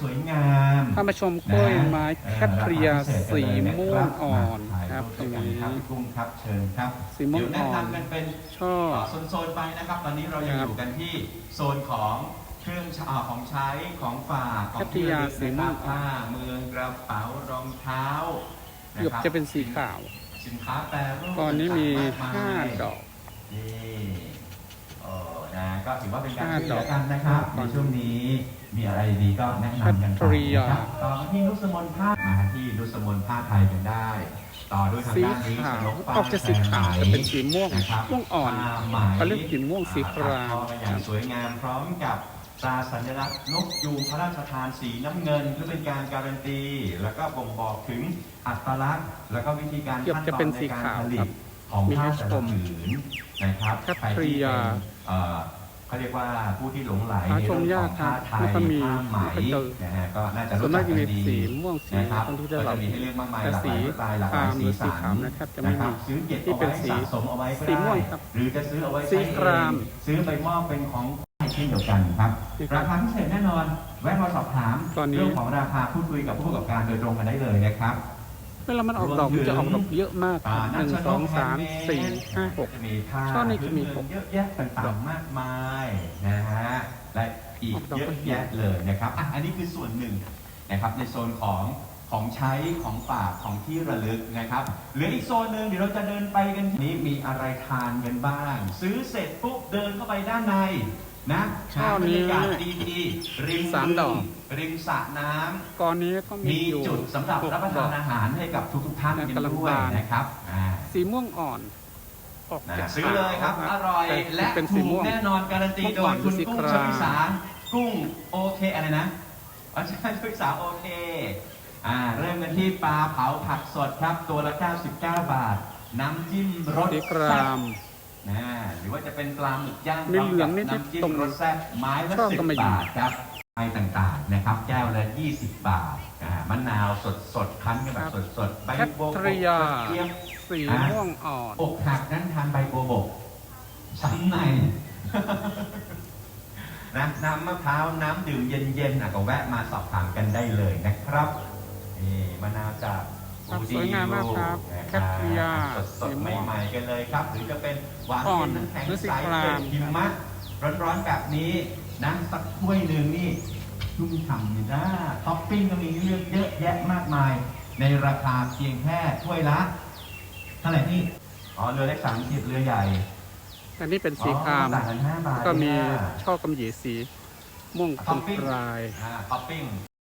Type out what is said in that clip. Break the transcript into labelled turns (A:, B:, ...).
A: สวยงาม
B: ถ้ามาชมกล้วยไม้แคทเรียสีม่วงอ่อนครับตรงนี้
A: ครับพี่กุ้งครับเชิญครับ
B: สีม่วง
A: เดี๋ยวแนะ
B: อ่อน
A: นำกันเป็น
B: ชอบ
A: โซนๆไปนะครับ ตอนนี้เรายัง
B: ครับ
A: อยู่กันที่โซนของเครื่องใช้อ่าของใช้ของฝากของ
B: พัทยาสีม่วง
A: ผ้าเมืองกระเป๋ารองเท้า
B: เกือบจะเป็นสีขาว
A: สินค้าแปรรูป
B: ตอนนี้มี
A: ต่งๆกมย
B: ห้าดอก
A: นี่โอ้ นะก็ถือว่าเป็นการ
B: ห้า
A: ช่วยเหลือ
B: ดอก
A: กันนะครับ
B: ต
A: ใน
B: อน
A: ช่วงนี้มีอะไรดีก็แนะนำกันไป
B: พัทยา
A: นะครับต่อมาที่นุสมนผ้ามาที่นุสมนผ้าไทยกันได้ ต่อด้วยทาง
B: สี
A: ด้านนี้
B: ขาว
A: ชนกฟ้
B: ออกจะสีขาวจะเป็นสีม่วง
A: นะครับ
B: ม่วงอ่อน
A: ผ้าไหม
B: เขาเรียกสีม่วงสีคราม
A: อ่ถักทอกันอย่างสวยงามพร้อมกับตราสัญลักษณ์นกยูงพระราชทานสีน้ำเงินเพื่อเป็นการการันตี แล้วก็บ่งบอกถึงอัตลักษณ์ แล้วก็วิธีการ
B: เกือบ
A: ขั้น
B: จะ
A: ตอ
B: เป็นน
A: ใน
B: สี
A: การ
B: ขาว
A: ผลิ
B: ครั
A: ต
B: บ
A: ของ
B: มี
A: ผ้า
B: ให้
A: แต่
B: ช
A: ละ
B: ม
A: ผืนนะครับ
B: คัต
A: ใครที่
B: ริยา
A: เป็นเอ่อเขาเรียกว่าผู้ที่หลงไหล
B: หา
A: ใน
B: ชม
A: เรื่อง
B: ยา
A: ข
B: ก
A: อง
B: ครั
A: ผ้า
B: บ
A: ไทย
B: ไม่ค่อยมี
A: ผ้าไหม
B: ไม่ค่อยเจอ
A: นะฮะก็น่าจะ
B: ส่วน
A: รู้
B: มา
A: จั
B: ก
A: ก
B: จะ
A: กั
B: มี
A: นดี
B: สีม่วงสี
A: นะครับ
B: คนที่
A: ก็
B: ได้เรา
A: จะมีให้เลือกมากมาย
B: แต่
A: หลากห
B: สี
A: ลายลายหลากหลาย
B: ขาว
A: สี
B: หรือสี
A: สัน
B: ขาวนะครับจะไม่
A: นะค
B: มี
A: รับซื้อเก็บ
B: ที่
A: เอา
B: เป็
A: ไว้
B: นสี
A: สะสมเอาไว้ก็
B: สี
A: ได้
B: ม่วงครับ
A: หรือจะซื้อเอาไว้
B: สี
A: ใช้
B: คราม
A: เองซื้อไปมอบเป็นของเช่นเดียวกันครับ
B: นี่ครับ
A: ราคาพิเศษแน่นอน แวะมาสอบถาม
B: ตอนนี้
A: เรื่องของราคาพูดคุยกับผู้ประกอบการโดยตรงกันได้เลยนะครับ
B: เวลามันออกดอกมันจะออกดอกเยอะมาก
A: อ่า
B: หนึ่งสองสามสี่ห้าหก
A: จะมีผ้า
B: ช่อนี้จะมีหก
A: เยอะแยะต่างๆมากมายนะฮะและอีก
B: ออกดอก
A: เยอะ
B: ก็เยอะ
A: แยะเลยนะครับอะอันนี้คือส่วนหนึ่งนะครับในโซนของของใช้ของฝากของที่ระลึกนะครับเหลืออีกโซนหนึ่งเดี๋ยวเราจะเดินไปกันนี้มีอะไรทานกันบ้าง ซื้อเสร็จปุ๊บเดินเข้าไปด้านใน นะ
B: ช่
A: หา
B: อบ
A: ร
B: นี้
A: รยากาศดีๆริม
B: สาม
A: บึง
B: ดอก
A: ริมสระน้ำ
B: ก่อนนี้ก็มี
A: มี
B: อยู่
A: จุดสำหรับรับประทานอาหารให้กับทุกๆท่านกัน
B: กำลัง
A: ด้วย
B: บาน
A: นะครับอ่า
B: สีม่วงอ่อนออก
A: นะ
B: จาก
A: ซื้อเลยครับ
B: ขาว
A: อร่อย
B: แต่
A: และ
B: เป็นสี
A: ถูก
B: ม่วง
A: แน่นอนการันตีโด
B: เมื่อก่อยน
A: คุณ
B: สี
A: กุ้ง
B: ค
A: ช
B: ราม
A: วิสากุ้งโอเคอะไรนะอาจารย์ชวิสาโอเคอ่าเริ่มกันที่ปลาเผาผักสดครับตัวละ 99 บาท น้ำจิ้มรส
B: สีค
A: แซ่
B: ราม
A: บ นะหรือว่าจะเป็นปลาหมึกย่าง
B: มีเหลืองนิดๆ
A: น้ำจิ้
B: ตร
A: ม
B: ง
A: รสแซ่บไม้ละ
B: ชอบ
A: สิบ
B: ก็มาอยู่
A: บาทครับไอต่างๆนะครับ แก้วละ 20 บาทอ่ามะนาวสดๆคั้นกันแบบสดๆใบ
B: แค
A: โบก
B: ทริยา
A: กระเทียม
B: สีม่วงอ่อน
A: อกหักนั้นทานใบโบวบกช้ำใน นะน้ำมะพร้าวน้ำดื่มเย็นๆอะก็แวะมาสอบถามกันได้เลยนะครับนี่มะนาวจาก
B: ครับ
A: อูดี
B: สวยงามมากครับ
A: นะ
B: แคทริยา
A: สด
B: สี
A: ๆ
B: ม่วง
A: ใหม่ๆกันเลยครับ หรือจะเป็นหวาน
B: อ่อน
A: เย็นน้ำแข็ง
B: หรือสี
A: ใส
B: คราม
A: เป็นหิมะร้อนๆแบบนี้นะสักถ้วยหนึ่งนี่ชุ่มฉ่ำนี่นะท็อปปิ้งก็มีให้เลือกเยอะแยะมากมาย ในราคาเพียงแค่ถ้วยละเท่าไหร่นี่อ๋อเรือเล็กสามสิบเรือใหญ่
B: อันนี้เป็นสีคราม
A: อ๋อต่างกันห้าบาท
B: ก็มี
A: เองอะ
B: ช่อกำหยีสีม่วง
A: ท็
B: เป็
A: อนปปิ้ง
B: ปลาย
A: อ่าท็อปปิ้ง